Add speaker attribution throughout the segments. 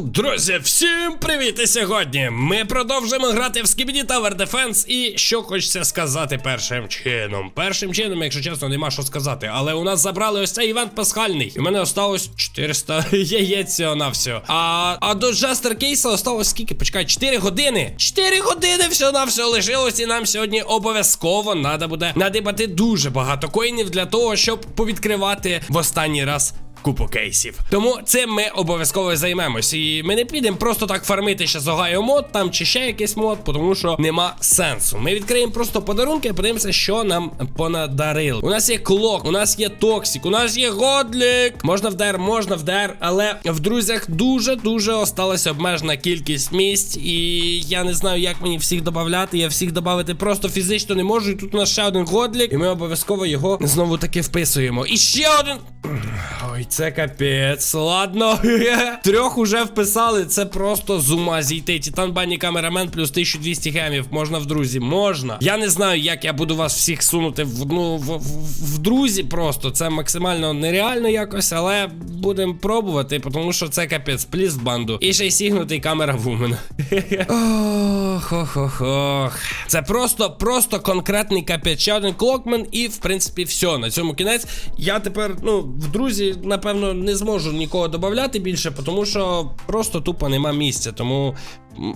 Speaker 1: Друзі, всім привіт! І сьогодні ми продовжуємо грати в Skibidi Tower Defense І що хочеться сказати першим чином. Першим чином, якщо чесно, нема що сказати. Але у нас забрали ось цей івент пасхальний. І в мене осталось 400 яєць на все. А, а до Джастер Кейса осталось скільки? Почекай, 4 години. 4 години все на все лишилось. І нам сьогодні обов'язково треба буде надибати дуже багато коїнів для того, щоб повідкривати в останній раз купу кейсів. Тому цим ми обов'язково займемось. І ми не підемо просто так фармити ще з Огайо мод там чи ще якийсь мод, тому що нема сенсу. Ми відкриємо просто подарунки, подивимося, що нам понадарили. У нас є клок, у нас є токсик, у нас є годлік. Можна вдер, можна вдер, але в друзях дуже-дуже осталася обмежена кількість місць. І я не знаю, як мені всіх додати. Я всіх додати просто фізично не можу. І тут у нас ще один годлік, і ми обов'язково його знову таки вписуємо. І ще один. Ой, це капець. Ладно. Трьох уже вписали. Це просто з ума зійти. Титан бані камерамен плюс 1200 гемів. Можна в друзі, можна. Я не знаю, як я буду вас всіх сунути в одну в, в, в друзі. Просто це максимально нереально якось, але будемо пробувати, тому що це капець. Пліс в банду. І ще й сігнутий камера вумен. Ох, ох, ох, ох. Це просто, просто конкретний капець. Ще один клокмен, і в принципі все. На цьому кінець. Я тепер, ну, в друзі, напевно, не зможу нікого додати більше, тому що просто тупо нема місця. Тому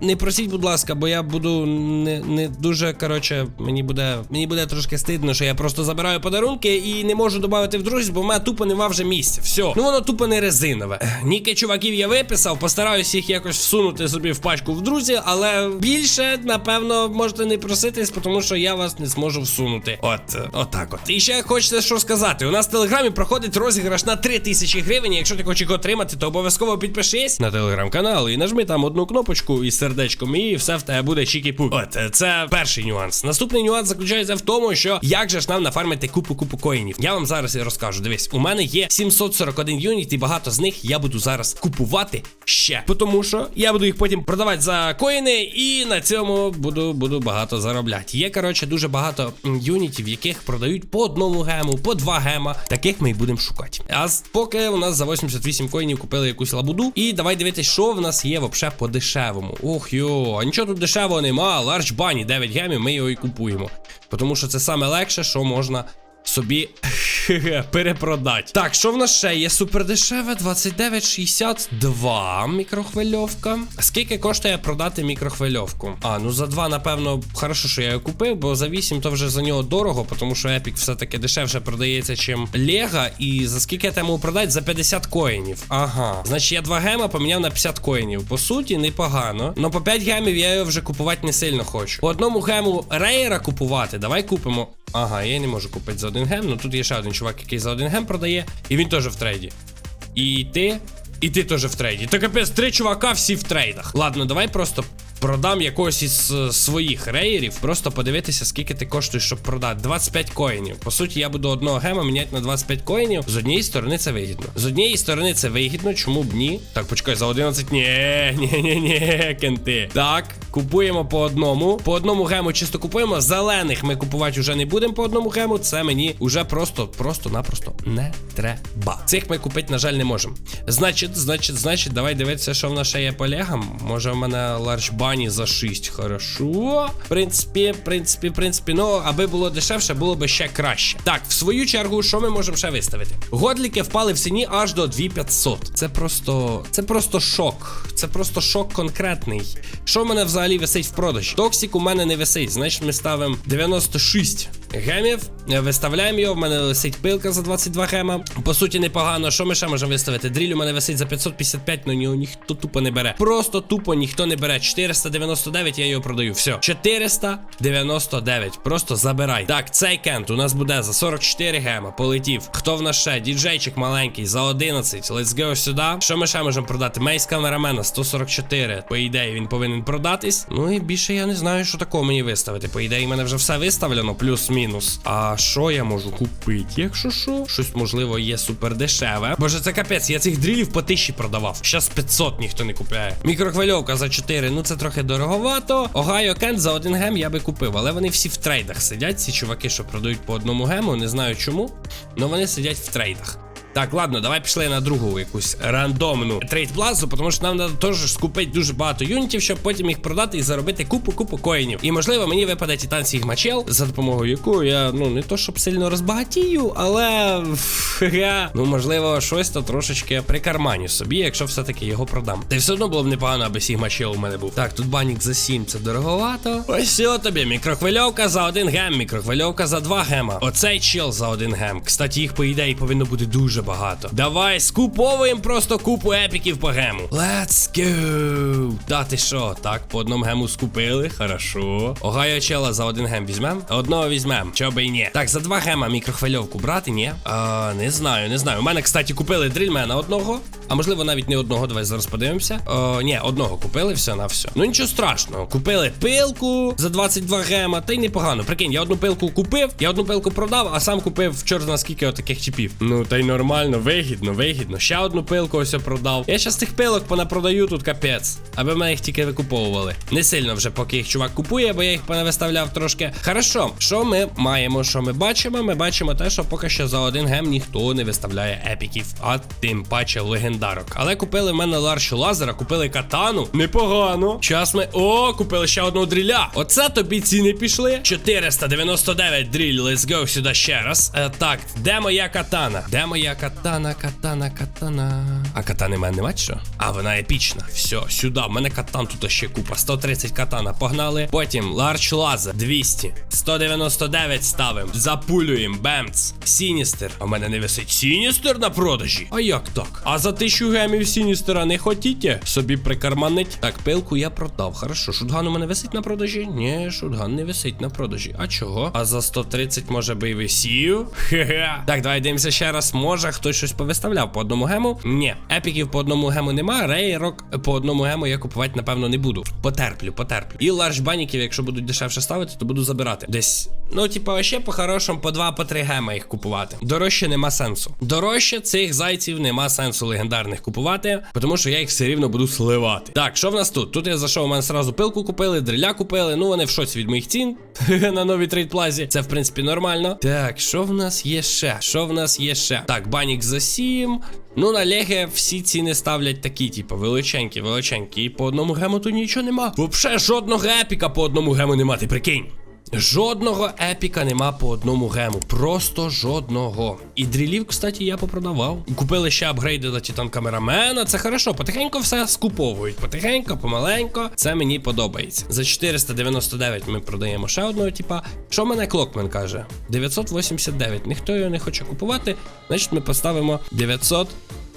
Speaker 1: не просіть, будь ласка, бо я буду не, не дуже, коротше, мені буде мені буде трошки стидно, що я просто забираю подарунки і не можу додати в друзі, бо в мене тупо нема вже місця. Все. Ну воно тупо не резинове. Ніки чуваків я виписав, постараюсь їх якось всунути собі в пачку в друзі, але більше, напевно, можете не проситись, тому що я вас не зможу всунути. От, отак от. І ще хочеться що сказати. У нас в телеграмі проходить розіграш на 3000 гривень. Якщо ти хочеш його отримати, то обов'язково підпишись на телеграм-канал і нажми там одну кнопочку із сердечком, і все в тебе буде чікі-пук. От, е, це перший нюанс. Наступний нюанс заключається в тому, що як же ж нам нафармити купу-купу коїнів. Я вам зараз і розкажу. Дивись, у мене є 741 юніт, і багато з них я буду зараз купувати ще. Тому що я буду їх потім продавати за коїни, і на цьому буду, буду багато заробляти. Є, коротше, дуже багато юнітів, яких продають по одному гему, по два гема. Таких ми і будемо шукати. А поки у нас за 88 коїнів купили якусь лабуду. І давай дивитись, що в нас є вообще по дешевому. Ох йо, а нічого тут дешевого нема. Ларч бані 9 гемів, ми його і купуємо. Тому що це саме легше, що можна собі перепродати. Так, що в нас ще є? Супер дешеве 29,62 мікрохвильовка. Скільки коштує продати мікрохвильовку? А, ну за 2, напевно, хорошо, що я його купив, бо за 8 то вже за нього дорого, тому що Epic все-таки дешевше продається, чим Лего. І за скільки я тому продати? За 50 коїнів. Ага. Значить, я 2 гема поміняв на 50 коїнів. По суті, непогано. Но по 5 гемів я його вже купувати не сильно хочу. По одному гему рейера купувати. Давай купимо. Ага, я не можу купити за один гем. Ну тут є ще один чувак, який за один гем продає, і він теж в трейді. І ти. І ти теж в трейді. Та капець, три чувака всі в трейдах. Ладно, давай просто продам якогось із е, своїх рейерів. Просто подивитися, скільки ти коштуєш, щоб продати. 25 коїнів. По суті, я буду одного гема міняти на 25 коїнів. З однієї сторони це вигідно. З однієї сторони це вигідно, чому б ні? Так, почекай, за 11. Ні, ні, ні, ні, кенти. Так, купуємо по одному. По одному гему чисто купуємо. Зелених ми купувати вже не будемо по одному гему. Це мені вже просто, просто-напросто не треба. Цих ми купити, на жаль, не можемо. Значить, значить, значить, давай дивитися, що в нас ще є по легам. Може, в мене ларч бані за 6. Хорошо. В принципі, в принципі, в принципі, ну, аби було дешевше, було би ще краще. Так, в свою чергу, що ми можемо ще виставити? Годліки впали в ціні аж до 2500. Це просто. Це просто шок. Це просто шок конкретний. Що в мене взагалі висить в продажі? Токсик у мене не висить. Значить, ми ставимо 96 гемів. Виставляємо його. В мене висить пилка за 22 гема. По суті, непогано. Що ми ще можемо виставити? Дріль у мене висить за 555, але нього ніхто тупо не бере. Просто тупо ніхто не бере. 499 я його продаю. Все. 499. Просто забирай. Так, цей кент у нас буде за 44 гема. Полетів. Хто в нас ще? Діджейчик маленький за 11. Let's go сюди. Що ми ще можемо продати? Мейс камерамена 144. По ідеї він повинен продатись. Ну і більше я не знаю, що такого мені виставити. По ідеї, мене вже все виставлено, плюс-мінус. А що я можу купити? Якщо що, щось можливо є супер дешеве. Боже, це капець, я цих дрілів по тисячі продавав. Щас 500 ніхто не купляє. Мікрохвильовка за 4, ну це трохи дороговато. Огайо Кент за один гем я би купив, але вони всі в трейдах сидять. Ці чуваки, що продають по одному гему, не знаю чому. але вони сидять в трейдах. Так, ладно, давай пішли на другу якусь рандомну трейд-плазу, тому що нам треба теж скупити дуже багато юнітів, щоб потім їх продати і заробити купу-купу коїнів. І можливо мені випаде Титан Сігмачел, за допомогою якої я ну не то щоб сильно розбагатію, але я, ну можливо, щось то трошечки прикарманю собі, якщо все-таки його продам. Та й все одно було б непогано, аби Сігмачел у мене був. Так, тут банік за 7, це дороговато. Ось все тобі. Мікрохвильовка за один гем, мікрохвильовка за два гема. Оцей чел за один гем. Кстати, їх по ідеї повинно бути дуже багато. Давай скуповуємо просто купу епіків по гему. Let's go! Та ти що? Так, по одному гему скупили, хорошо. Огайо чела за один гем візьмем? Одного візьмем, Чоби би і ні. Так, за два гема мікрохвильовку брати, ні? А, не знаю, не знаю. У мене, кстати, купили дрільмена одного. А можливо навіть не одного, давай зараз подивимося. О, ні, одного купили, все на все. Ну нічого страшного. Купили пилку за 22 гема, та й непогано. Прикинь, я одну пилку купив, я одну пилку продав, а сам купив чорт на скільки отаких чіпів. Ну та й нормально, вигідно, вигідно. Ще одну пилку ось продав. Я щас тих пилок понапродаю тут капець. Аби мене їх тільки викуповували. Не сильно вже, поки їх чувак купує, бо я їх понавиставляв трошки. Хорошо, що ми маємо? Що ми бачимо? Ми бачимо те, що поки що за один гем ніхто не виставляє епіків, а тим паче легендарок. Але купили в мене ларшу лазера, купили катану. Непогано. Час ми. О, купили ще одного дріля. Оце тобі ціни пішли. 499 дріль. Let's go сюди ще раз. Е, так, де моя катана? Де моя катана, катана, катана. А катани в мене нема що? А вона епічна. Все, сюди. В мене катан тут ще купа. 130 катана. Погнали. Потім ларч лазер 200. 199 ставим. Запулюємо. Бемц. Сіністер. А в мене не висить Сіністер на продажі. А як так? А за тисячу гемів Сіністера не хотіте? Собі прикарманить. Так, пилку я продав. Хорошо. Шутган у мене висить на продажі? Ні, шутган не висить на продажі. А чого? А за 130 може би і висів? Хе-хе. Так, давай дивимося ще раз. Може хтось щось повиставляв по одному гему? Ні. Епіків по одному гему нема. Рейрок по одному гему я купувати, напевно, не буду. Потерплю, потерплю. І ларж баніків, якщо будуть дешевше ставити, то буду забирати. Десь. Ну, типа, ще по-хорошому по 2 по гема їх купувати. Дорожче нема сенсу. Дорожче цих зайців нема сенсу легендарних купувати, тому що я їх все рівно буду сливати. Так, що в нас тут? Тут я зайшов, у мене сразу пилку купили, дриля купили. Ну, вони в шоці від моїх цін на новій трейдплазі. Це, в принципі, нормально. Так, що в нас є ще? Що в нас є ще? Так, банік за 7. Ну, на Леге всі ціни ставлять такі, типу, величенькі, величенькі. І по одному гему тут нічого нема. Вообще жодного епіка по одному гему нема, ти прикинь. Жодного епіка нема по одному гему. Просто жодного. І дрілів, кстати, я попродавав. Купили ще апгрейди до Титан Камерамена. Це хорошо. Потихеньку все скуповують. Потихеньку, помаленько. Це мені подобається. За 499 ми продаємо ще одного, типа. Що мене Клокмен каже? 989. Ніхто його не хоче купувати. Значить, ми поставимо 900.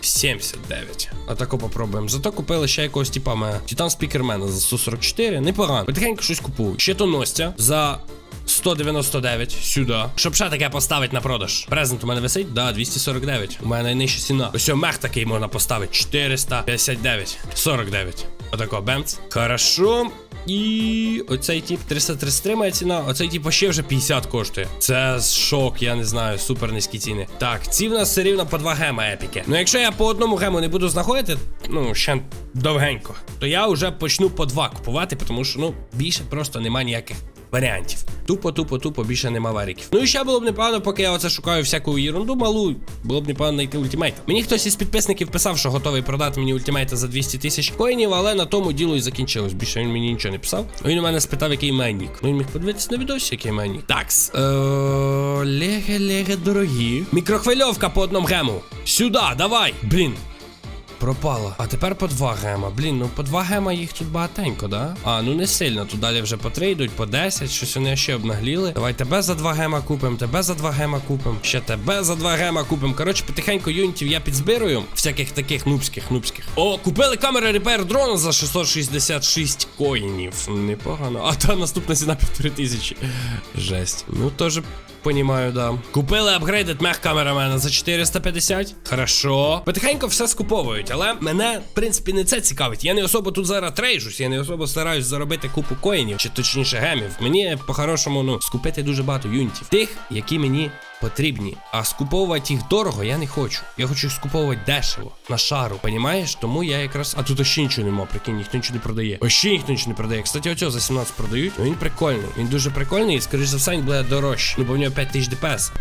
Speaker 1: 79. Отако попробуємо. Зато купили ще якогось мене. Титан Спікермена за 144. Непогано. Потихеньку щось купую. Ще то ностя за 199 сюди. Щоб ще таке поставити на продаж. Презент у мене висить? Да, 249. У мене найнижча ціна. Ось мех такий можна поставити. 459. 49. Отако, бемц. Хорошо. І оцей тип 333 моя ціна, оцей тип ще вже 50 коштує. Це шок, я не знаю, супер низькі ціни. Так, ці в нас все рівно по 2 гема епіки. Ну якщо я по одному гему не буду знаходити, ну ще довгенько, то я вже почну по 2 купувати, тому що ну більше просто нема ніяких варіантів. Тупо, тупо, тупо більше нема варіків. Ну і ще було б непогано, поки я оце шукаю всяку ерунду малу, було б непогано знайти ультимейт. Мені хтось із підписників писав, що готовий продати мені ультимейта за 200 тисяч коїнів, але на тому діло і закінчилось. Більше він мені нічого не писав. Він у мене спитав, який має нік. Ну він міг подивитися на відосі, який має нік. Такс. Леге, леге, дорогі. Мікрохвильовка по одному гему. Сюди, давай. Блін, Пропало. А тепер по 2 гема. Блін, ну по 2 гема їх тут багатенько, да? А, ну не сильно. Тут далі вже по 3 йдуть, по 10, щось вони ще обнагліли. Давай тебе за 2 гема купимо, тебе за 2 гема купимо, ще тебе за 2 гема купимо. Коротше, потихеньку юнітів я підзбирую. Всяких таких нубських, нубських. О, купили камери репер дрона за 666 коїнів. Непогано. А та наступна ціна 1500. Жесть. Ну теж Понімаю, да. Купили апгрейдед мех камерамена за 450. Хорошо. Потихеньку все скуповують, але мене, в принципі, не це цікавить. Я не особо тут зараз трейжусь, я не особо стараюсь заробити купу коїнів, чи точніше гемів. Мені по-хорошому, ну, скупити дуже багато юнітів. Тих, які мені потрібні. А скуповувати їх дорого я не хочу. Я хочу їх скуповувати дешево, на шару, понімаєш? Тому я якраз. А тут ще нічого нема, прикинь, ніхто нічого не продає. Ще ніхто нічого не продає. Кстати, оцього за 17 продають. Ну він прикольний. Він дуже прикольний і, скоріш за все, він буде дорожчий. Ну, бо в нього 5 тисяч ДПС.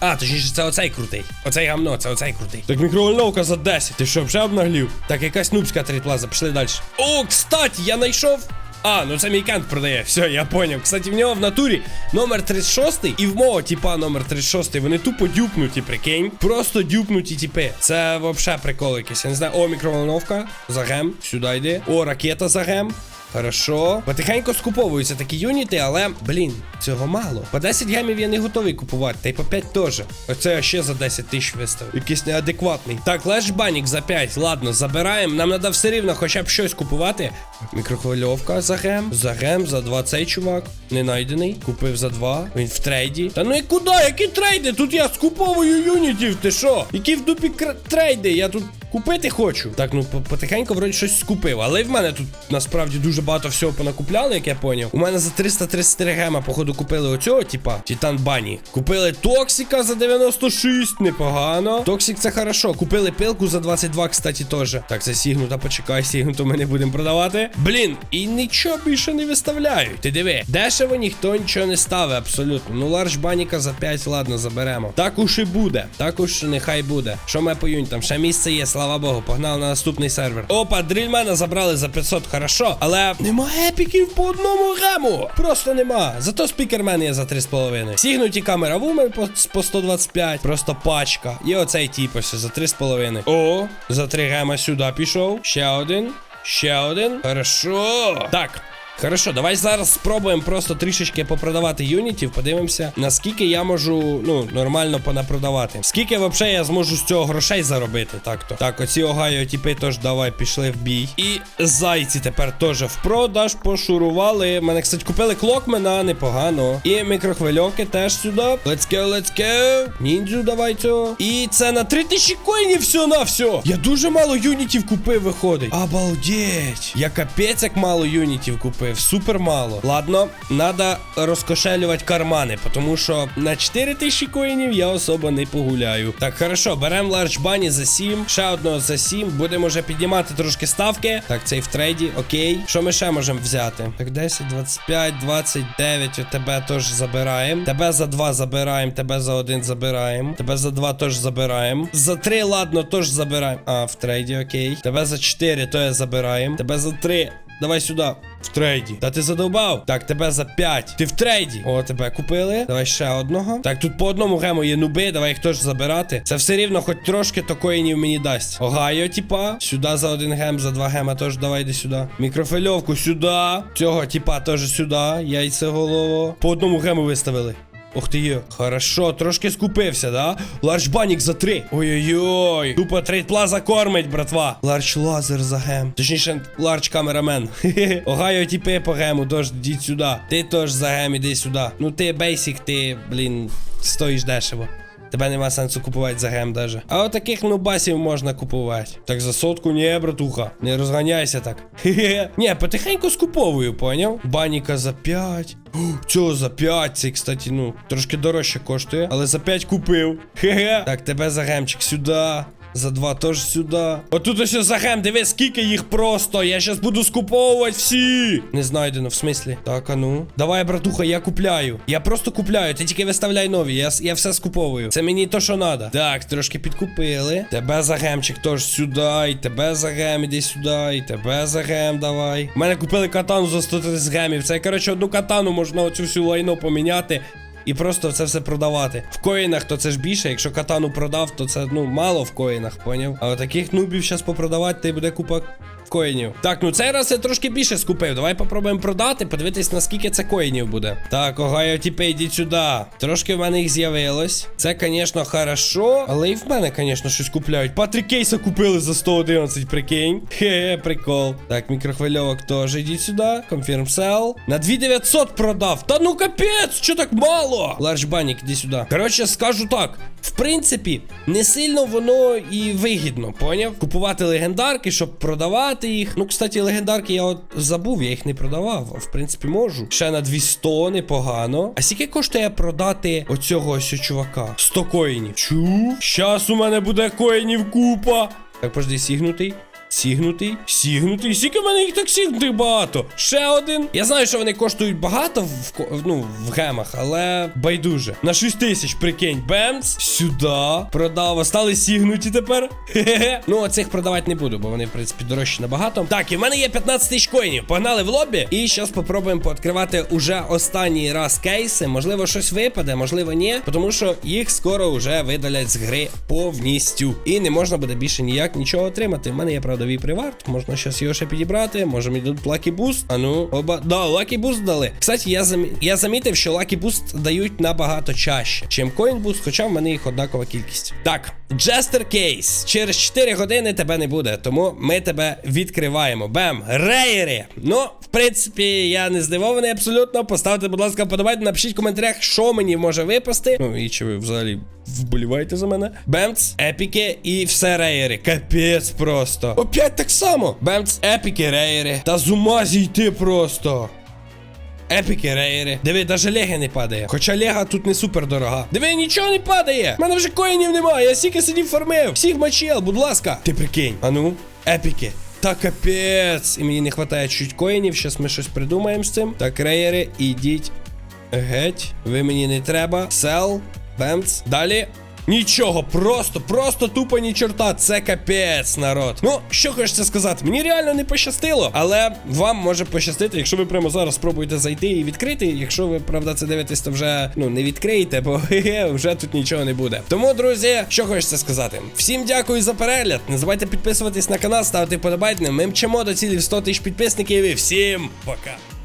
Speaker 1: А, точніше, це оцей крутий. Оцей гамно, це оцей крутий. Так мікроволновка за 10. Ти що, вже обнаглів? Так, якась нубська трейдплаза, пішли далі. О, кстати, я знайшов. А, ну це мій кант продає. Все, я поняв. Кстати, в нього в натурі номер 36 і в мого типа номер 36. Вони тупо дюпнуті, прикинь. Просто дюпнуті типи. Це вообще прикол якийсь. Я не знаю. О, мікроволновка. За гем. Сюди йди. О, ракета за гем. Хорошо. Потихеньку скуповуються такі юніти, але, блін, цього мало. По 10 гемів я не готовий купувати, та й по 5 теж. Оце я ще за 10 тисяч виставив. Якийсь неадекватний. Так, леш банік за 5. Ладно, забираємо. Нам треба все рівно хоча б щось купувати. Мікрохвильовка за гем. За гем, за 2 цей чувак. Не найдений. Купив за 2. Він в трейді. Та ну і куди? Які трейди? Тут я скуповую юнітів. Ти що? Які в дупі кр- трейди? Я тут. Купити хочу. Так, ну потихеньку вроді щось скупив. Але в мене тут насправді дуже багато всього понакупляли, як я поняв. У мене за 333 гема, походу, купили оцього, типа, Титан Бані. Купили Токсика за 96, непогано. Токсик це хорошо. Купили пилку за 22, кстати, теж. Так, це сігнута, почекай, сігнуту ми не будемо продавати. Блін, і нічого більше не виставляють. Ти диви, дешево ніхто нічого не ставить, абсолютно. Ну, ларж баніка за 5, ладно, заберемо. Так уж і буде. Так уж нехай буде. Що ми по юнітам? Ще місце є, слава Богу. Погнали на наступний сервер. Опа, дрільмена забрали за 500, хорошо. Але нема епіків по одному гему. Просто нема. Зато спікермен є за 3,5. Сігнуті камера вумен по, по 125. Просто пачка. І оцей тіп ось за 3,5. О, за 3 гема сюди пішов. Ще один. Ще один. Хорошо. Так. Хорошо, давай зараз спробуємо просто трішечки попродавати юнітів, подивимося, наскільки я можу, ну, нормально понапродавати. Скільки взагалі я зможу з цього грошей заробити, так то. Так, оці огайо тіпи теж давай пішли в бій. І зайці тепер теж в продаж пошурували. Мене, кстати, купили клокмена, непогано. І мікрохвильовки теж сюди. Let's go, let's go. Ніндзю давай цього. І це на 3000 коїнів все на все. Я дуже мало юнітів купив, виходить. Обалдеть. Я капець як мало юнітів купив. Супер мало. Ладно, надо розкошелювати кармани, тому що на 4000 коїнів я особо не погуляю. Так, хорошо, беремо ларч бані за 7, ще одного за 7. Будемо вже піднімати трошки ставки. Так, цей в трейді, окей. Що ми ще можемо взяти? Так, 10, 25, 29. От тебе теж забираємо. Тебе за 2 забираємо, тебе за 1 забираємо. Тебе за 2 теж забираємо. За 3, ладно, теж забираємо. А, в трейді, окей. Тебе за 4, то я забираємо. Тебе за 3. Давай сюди. В трейді. Та ти задовбав. Так, тебе за 5. Ти в трейді. О, тебе купили. Давай ще одного. Так, тут по одному гему є нуби. Давай їх теж забирати. Це все рівно, хоч трошки то коїнів мені дасть. Огайо, типа. Сюди за один гем, за два гема теж давай йди сюди. Мікрофильовку сюди. Цього, типа, теж сюди. Яйце голово. По одному гему виставили. Ух ти є. Хорошо, трошки скупився, да? Ларч банік за три. Ой-ой-ой. Тупо трейд плаза кормить, братва. Ларч лазер за гем. Точніше, ларч камерамен. Хе-хе. Огайо тіпи по гему, тож йдіть сюди. Ти теж за гем, іди сюди. Ну ти бейсік, ти, блін, стоїш дешево. Тебе нема сенсу купувати за гем даже. А от таких нубасів можна купувати. Так за сотку ні, братуха. Не розганяйся так. Хе-хе. Ні, потихеньку скуповую, поняв? Баніка за 5. О, Цього за 5. Цей, кстати, ну, трошки дорожче коштує. Але за 5 купив. Хе-хе. Так, тебе за гемчик сюди. За два теж сюди. Отут ось за гем, диви, скільки їх просто. Я щас буду скуповувати всі. Не знайдено, в смислі. Так, а ну. Давай, братуха, я купляю. Я просто купляю, ти тільки виставляй нові. Я, я все скуповую. Це мені то, що надо. Так, трошки підкупили. Тебе за гемчик теж сюди. І тебе за гем, іди сюди. І тебе за гем давай. У мене купили катану за 130 гемів. Це, коротше, одну катану можна оцю всю лайно поміняти. І просто це все продавати. В коїнах то це ж більше. Якщо катану продав, то це ну мало в коїнах, поняв? А таких нубів зараз попродавати, то й буде купа коїнів. Так, ну цей раз я трошки більше скупив. Давай попробуємо продати, подивитись, наскільки це коїнів буде. Так, огайо, тіпи, йдіть сюди. Трошки в мене їх з'явилось. Це, звісно, хорошо, але і в мене, звісно, щось купляють. Патрі кейса купили за 111, прикинь. Хе, прикол. Так, мікрохвильовок теж йдіть сюди. Confirm sell. На 2900 продав. Та ну капець, що так мало? Ларч банік, іди сюди. Коротше, скажу так. В принципі, не сильно воно і вигідно, поняв? Купувати легендарки, щоб продавати їх. Ну, кстати, легендарки я от забув, я їх не продавав. В принципі, можу. Ще на 200 непогано. А скільки коштує продати оцього ось чувака? 100 коїнів. Чу? Щас у мене буде коїнів купа. Так, пожди, сігнутий. Сігнутий, сігнутий. Скільки в мене їх так сігнутих багато? Ще один. Я знаю, що вони коштують багато в, ну, в гемах, але байдуже. На 6 тисяч, прикинь, бемц. Сюди. Продав. Остали сігнуті тепер. Хе-хе. Ну, оцих продавати не буду, бо вони, в принципі, дорожчі набагато. Так, і в мене є 15 тисяч коїнів. Погнали в лобі. І зараз попробуємо пооткривати уже останній раз кейси. Можливо, щось випаде, можливо, ні. Тому що їх скоро вже видалять з гри повністю. І не можна буде більше ніяк нічого отримати. У мене є правдовий приварт. Можна зараз його ще підібрати. Можемо і тут Lucky Boost. А ну, оба. Да, Lucky Boost дали. Кстати, я замі... я замітив, що Lucky Boost дають набагато чаще, чим Boost, хоча в мене їх однакова кількість. Так, Jester Case. Через 4 години тебе не буде, тому ми тебе відкриваємо. Бем! Рейери! Ну, в принципі, я не здивований абсолютно. Поставте, будь ласка, подобайте, напишіть в коментарях, що мені може випасти. Ну і чи ви взагалі вболіваєте за мене? Бемц, епіки і все рейери. Капець просто. Опять так само. Бемц, епіки, рейери. Та з ума зійти просто. Епіки рейери. Диви, даже леги не падає. Хоча лега тут не супер дорога. Диви, нічого не падає. У мене вже коїнів немає. Я стільки сидів фармив. Всіх мочил, будь ласка. Ти прикинь. А ну, епіки. Та капець. І мені не вистачає чуть коїнів. Щас ми щось придумаємо з цим. Так, рейери, ідіть. Геть. Ви мені не треба. Сел. Бемц. Далі. Нічого, просто, просто тупо ні чорта. Це капець, народ. Ну, що хочеться сказати, мені реально не пощастило, але вам може пощастити, якщо ви прямо зараз спробуєте зайти і відкрити. Якщо ви, правда, це дивитесь, то вже ну не відкриєте, бо хе-хе, вже тут нічого не буде. Тому, друзі, що хочеться сказати. Всім дякую за перегляд. Не забувайте підписуватись на канал, ставити подобайки. Ми мчимо до цілі в 100 тисяч підписників і всім пока.